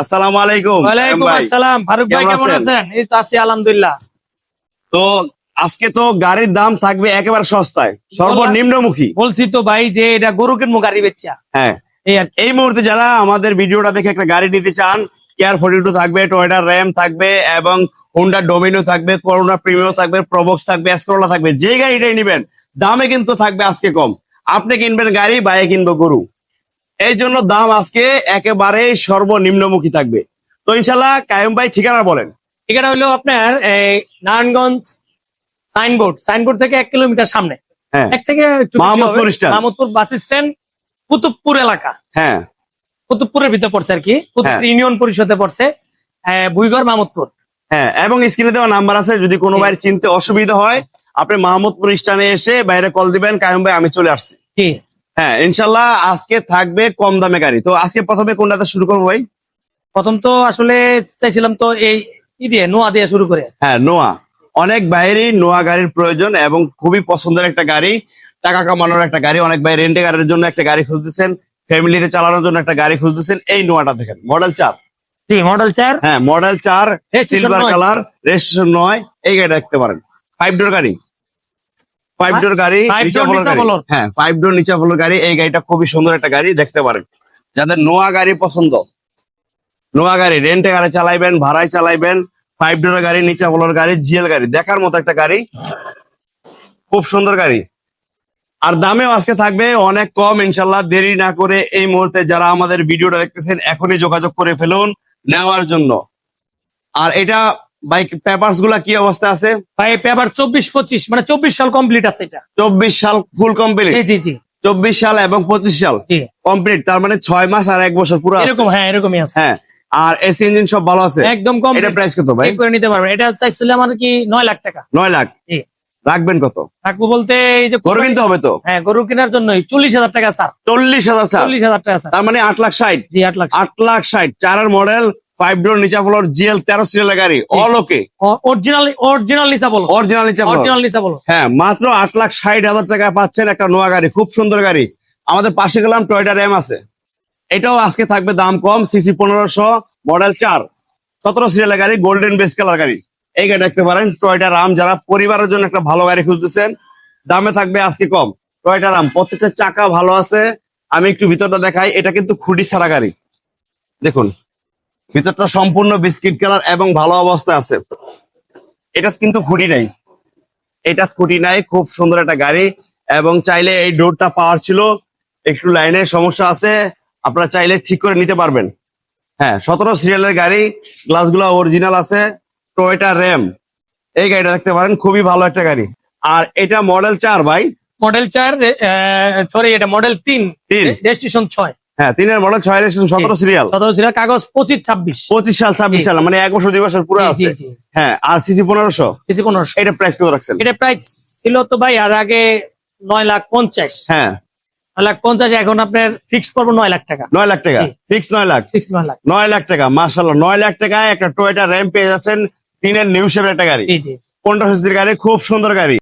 আসসালামু আলাইকুম। ওয়ালাইকুম। আসসালাম। ফারুক ভাই কেমন আছেন? এই তো আছি আলহামদুলিল্লাহ। তো আজকে তো গাড়ির দাম থাকবে একেবারে সস্তায় সর্বনিম্নমুখী। বলছি তো ভাই যে এটা গরু কিনবো গাড়ি বেচা। হ্যাঁ। এই মুহূর্তে যারা আমাদের ভিডিওটা দেখে একটা গাড়ি নিতে চান কেয়ার ফোর্টি টু থাকবে টয়টা র্যাম থাকবে এবং হোন্ডা ডোমিনো থাকবে করোনা প্রিমিয়াম থাকবে প্রবক্স থাকবে এসকোলা থাকবে যে গাড়িটাই নিবেন দামে কিন্তু থাকবে আজকে কম। আপনি কিনবেন গাড়ি বাইরে কিনবো গরু। এই জন্য দাম আজকে একেবারে সর্বনিম্নমুখী থাকবে। তো ইনশাল্লাহ কায়ম ভাই ঠিকানা বলেন। ঠিকানা হলো আপনার এই নারায়ণগঞ্জ সাইনবোর্ড। সাইনবোর্ড থেকে এক কিলোমিটার সামনে। হ্যাঁ। এক থেকে মাহমুদপুর বাস স্ট্যান্ড কুতুবপুর এলাকা। হ্যাঁ। কুতুবপুরের ভিতরে পড়ছে আর কি। কুতুবপুর হ্যাঁ। ইউনিয়ন পরিষদে পড়ছে মাহমুদপুর। হ্যাঁ এবং স্ক্রিনে দেওয়া নাম্বার আছে যদি কোনো। ভাইয়ের চিনতে অসুবিধা হয় আপনি মাহমুদপুর এসে বাইরে কল দিবেন। কায়ম ভাই আমি চলে আসছি। হ্যাঁ ইনশাল্লাহ আজকে থাকবে কম দামে গাড়ি। তো আজকে প্রথমে কোনটাতে শুরু করব ভাই? প্রথম তো আসলে চাইছিলাম তো এই ই দিয়ে নোয়া দিয়ে শুরু করে। হ্যাঁ নোয়া। অনেক বাইরেই নোয়া গাড়ির প্রয়োজন এবং খুবই পছন্দের একটা গাড়ি টাকা কামানোর একটা গাড়ি। অনেক বাইরে রেন্টে গাড়ির জন্য একটা গাড়ি খুঁজতেছেন ফ্যামিলিতে চালানোর জন্য একটা গাড়ি খুঁজতেছেন। এই নোয়াটা দেখেন মডেল চার। মডেল চার। হ্যাঁ মডেল চার সিলভার। কালার রেজিস্ট্রেশন নয়। এই গাড়িটা দেখতে পারেন। ফাইভ ডোর গাড়ি। ফাইভ ডোর গাড়ি। হ্যাঁ ফাইভ ডোর নিচা ফ্লোর গাড়ি এই গাড়িটা খুবই সুন্দর একটা গাড়ি দেখতে পারেন। যাদের নোয়া গাড়ি পছন্দ নোয়া গাড়ি রেন্টে গাড়ি চালাইবেন ভাড়ায় চালাইবেন ফাইভ ডোর গাড়ি নিচা ফ্লোর গাড়ি জিএল গাড়ি দেখার মতো একটা গাড়ি খুব সুন্দর গাড়ি। আর দামেও আজকে থাকবে অনেক কম ইনশাল্লাহ দেরি না করে এই মুহূর্তে যারা আমাদের ভিডিওটা দেখতেছেন এখনই যোগাযোগ করে ফেলুন নেওয়ার জন্য। আর এটা বাইক পেপারসগুলা কি অবস্থা আছে? ভাই পেপার চব্বিশ পঁচিশ মানে চব্বিশ সাল কমপ্লিট আছে এটা। চব্বিশ সাল ফুল কমপ্লিট জি জি জি। চব্বিশ সাল এবং পঁচিশ সাল কমপ্লিট তার মানে ছয় মাস আর এক বছর পুরো এরকম হ্যাঁ এরকমই আছে। হ্যাঁ আর এসি ইঞ্জিন সব ভালো আছে? একদম কম এটা প্রাইস কত ভাই? করে নিতে পারবেন। এটা চাইছিলাম আর কি নয় লাখ টাকা। নয় লাখ? জি। রাখবেন কত? থাকব বলতে এই যে গরু কিনতে হবে তো? হ্যাঁ গরু কেনার জন্যই। চল্লিশ হাজার টাকা স্যার। চল্লিশ হাজার চল্লিশ হাজার টাকা স্যার। তার মানে আট লাখ ষাট। জি আট লাখ আট লাখ ষাট। চারের মডেল ফাইভ ডোর নিচা ফ্লোর জিএল তেরো সিরিয়ালের গাড়ি অল ওকে অরিজিনাল অরিজিনাল বলো। অরিজিনাল নিচা অরিজিনাল বলো। হ্যাঁ মাত্র আট লাখ ষাট হাজার টাকা পাচ্ছেন একটা নোয়া গাড়ি খুব সুন্দর গাড়ি। আমাদের পাশে গেলাম টয়টা র্যাম আছে। এটাও আজকে থাকবে দাম কম সিসি পনেরোশো মডেল চার। সতেরো সিরিয়ালের গাড়ি গোল্ডেন বেস কালার গাড়ি। এই গাড়ি দেখতে পারেন টয়টা রাম যারা পরিবারের জন্য একটা ভালো গাড়ি খুঁজতেছেন দামে থাকবে আজকে কম। টয়টা রাম প্রত্যেকটা চাকা ভালো আছে। আমি একটু ভিতরটা দেখাই এটা কিন্তু খুঁটি ছাড়া গাড়ি। দেখুন ভিতরটা সম্পূর্ণ বিস্কিট কালার এবং ভালো অবস্থায় আছে। এটা কিন্তু খুঁটি নাই। এটা খুঁটি নাই খুব সুন্দর একটা গাড়ি। এবং চাইলে এই ডোরটা পাওয়ার ছিল একটু লাইনের সমস্যা আছে আপনারা চাইলে ঠিক করে নিতে পারবেন। হ্যাঁ সতেরো সিরিয়ালের গাড়ি গ্লাসগুলো অরিজিনাল আছে টয়টা র্যাম এই গাড়িটা দেখতে পারেন খুবই ভালো একটা গাড়ি। আর এটা মডেল চার ভাই? মডেল চার সরি এটা মডেল তিন তিন। রেজিস্ট্রেশন ছয়। হ্যাঁ তিনের মডেল ছয় সতেরো সিরিয়াল সতেরো কাগজ পঁচিশ ছাব্বিশ। পঁচিশ সাল ছাব্বিশ সাল মানে এক বছর দুই বছর পুরো আছে। হ্যাঁ আর সিসি পনেরোশো। সিসি পনেরোশো। এটা প্রাইস কত রাখছেন? এটা প্রায় ছিল তো ভাই আর আগে নয় লাখ পঞ্চাশ। হ্যাঁ। লাখ পঞ্চাশ এখন আপনার ফিক্স করব নয় লাখ টাকা। নয় লাখ টাকা। ফিক্স নয় লাখ। ফিক্স নয় লাখ। নয় লাখ টাকা মার্শাল্লাহ নয় লাখ টাকায় একটা টয়টা র্যাম পেয়ে যাচ্ছেন তিনের নিউ শেপের একটা গাড়ি। জি জি। পনেরো সিসির গাড়ি খুব সুন্দর গাড়ি।